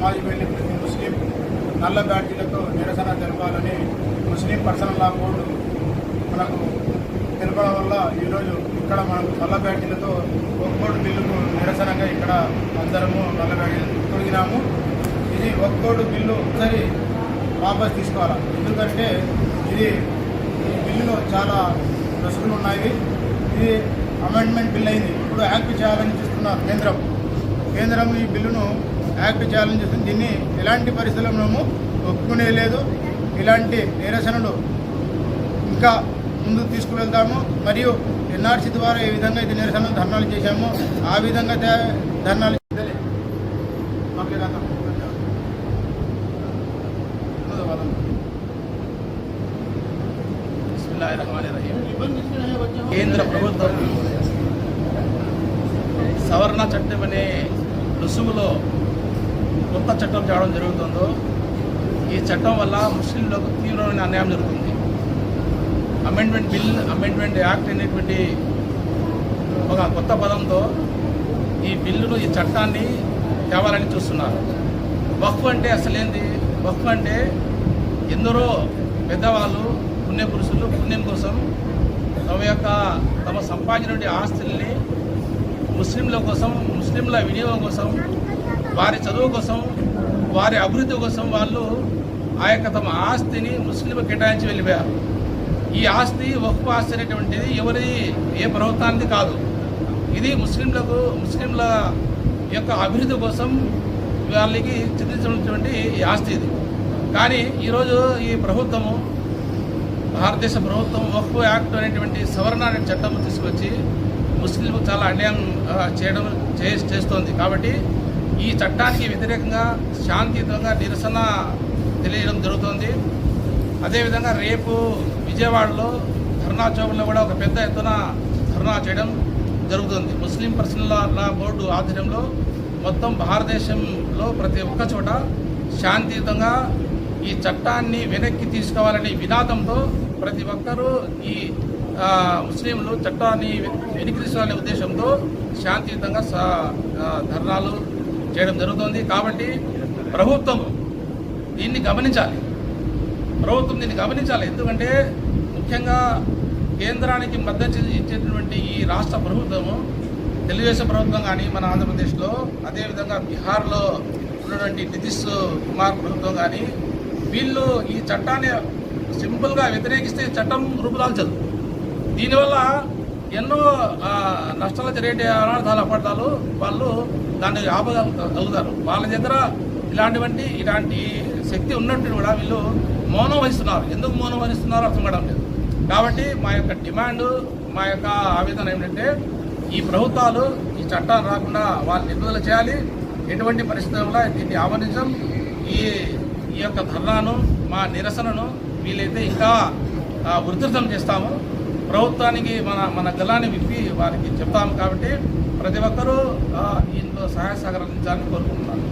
సమాజమైన ప్రతి ముస్లిం నల్ల బ్యాటరీలతో నిరసన జరపాలని ముస్లిం పర్సనల్ లా బోర్డు మనకు తెలపడం వల్ల ఈరోజు ఇక్కడ మనకు నల్ల బ్యాటరీలతో ఒక్కోడు బిల్లుకు నిరసనగా ఇక్కడ అందరము నల్ల బ్యాటరీలు తొలగినాము ఇది ఒక్కోడు బిల్లు ఒకసారి వాపస్ తీసుకోవాలి? ఎందుకంటే ఇది ఈ బిల్లులో చాలా రుసుకులు ఉన్నాయి. ఇది అమెండ్మెంట్ బిల్ అయింది. ఇప్పుడు యాక్ట్ చేయాలని చూస్తున్నారు కేంద్రం. కేంద్రం ఈ బిల్లును యాక్ట్ ఛాలెంజ్ చూస్తుంది దీన్ని ఎలాంటి పరిస్థితుల్లో ఒప్పుకునే లేదు. ఇలాంటి నిరసనలు ఇంకా ముందుకు తీసుకువెళ్తాము. మరియు ఎన్ఆర్సీ ద్వారా ఏ విధంగా అయితే నిరసనలు ధర్నాలు చేశామో ఆ విధంగా ధర్నాలు కేంద్ర ప్రభుత్వం సవరణ చట్టం అనే రుసుములో కొత్త చట్టం చేయడం జరుగుతుందో ఈ చట్టం వల్ల ముస్లింలకు తీవ్రమైన అన్యాయం జరుగుతుంది. అమెండ్మెంట్ బిల్ అమెండ్మెంట్ యాక్ట్ అనేటువంటి ఒక కొత్త పదంతో ఈ బిల్లును ఈ చట్టాన్ని తేవాలని చూస్తున్నారు. వక్ఫ్ అంటే అసలేంది? వక్ఫ్ అంటే ఎందరో పెద్దవాళ్ళు పుణ్య పురుషులు పుణ్యం కోసం తమ యొక్క తమ సంపాదించిన ఆస్తుల్ని ముస్లింల కోసం ముస్లింల వినియోగం కోసం వారి చదువు కోసం వారి అభివృద్ధి కోసం వాళ్ళు ఆ యొక్క తమ ఆస్తిని ముస్లింలు కేటాయించి వెళ్ళిపోయారు. ఈ ఆస్తి వక్ఫ్ ఆస్తి అనేటువంటిది ఎవరి ఏ ప్రభుత్వానికి కాదు. ఇది ముస్లింలకు ముస్లింల యొక్క అభివృద్ధి కోసం వాళ్ళకి చెందించినటువంటి ఈ ఆస్తి ఇది. కానీ ఈరోజు ఈ ప్రభుత్వము భారతదేశ ప్రభుత్వం వక్ఫ్ యాక్ట్ అనేటువంటి సవరణ అనే చట్టం తీసుకొచ్చి ముస్లింలకు చాలా అన్యాయం చేయడం చే- చేస్తోంది. కాబట్టి ఈ చట్టానికి వ్యతిరేకంగా శాంతియుతంగా నిరసన తెలియడం జరుగుతోంది. అదేవిధంగా రేపు విజయవాడలో ధర్నా చౌక్లో కూడా ఒక పెద్ద ఎత్తున ధర్నా చేయడం జరుగుతుంది. ముస్లిం పర్సనల్ లా బోర్డు ఆధ్వర్యంలో మొత్తం భారతదేశంలో ప్రతి ఒక్క చోట శాంతియుతంగా ఈ చట్టాన్ని వెనక్కి తీసుకోవాలనే వినాదంతో ప్రతి ఒక్కరూ ఈ ముస్లింలు చట్టాన్ని వెనక్కి తీసుకోవాలనే ఉద్దేశంతో శాంతియుతంగా ధర్నాలు చేయడం జరుగుతుంది. కాబట్టి ప్రభుత్వం దీన్ని గమనించాలి. ప్రభుత్వం దీన్ని గమనించాలి. ఎందుకంటే ముఖ్యంగా కేంద్రానికి మద్దతు ఇచ్చేటువంటి ఈ రాష్ట్ర ప్రభుత్వము తెలుగుదేశం ప్రభుత్వం కానీ మన ఆంధ్రప్రదేశ్లో అదేవిధంగా బీహార్లో ఉన్నటువంటి నితీష్ కుమార్ ప్రభుత్వం కానీ వీళ్ళు ఈ చట్టాన్ని సింపుల్గా వ్యతిరేకిస్తే ఈ చట్టం రూపుదాల్చదు. దీనివల్ల ఎన్నో నష్టాలు జరిగే అనార్థాలు అపార్థాలు వాళ్ళు దాన్ని ఆపగలుగుతారు వాళ్ళ దగ్గర ఇలాంటివంటి ఇలాంటి శక్తి ఉన్నట్టు కూడా వీళ్ళు మౌనం వహిస్తున్నారు. ఎందుకు మౌనం వహిస్తున్నారో అర్థం కావడం లేదు. కాబట్టి మా యొక్క డిమాండ్ మా యొక్క ఆవేదన ఏమిటంటే ఈ ప్రభుత్వాలు ఈ చట్టాలు రాకుండా వాళ్ళు నిలుదల చేయాలి. ఎటువంటి పరిస్థితుల్లో దీన్ని ఆమోదించం. ఈ ఈ యొక్క ధర్నాను మా నిరసనను వీలైతే ఇంకా ఉధృతం చేస్తాము. ప్రభుత్వానికి మన మన గలాన్ని విప్పి వారికి చెప్తాము కాబట్టి ప్రతి ఒక్కరూ ఆ, ఇందులో సహాయ సహకరించాలని కోరుకుంటున్నాను.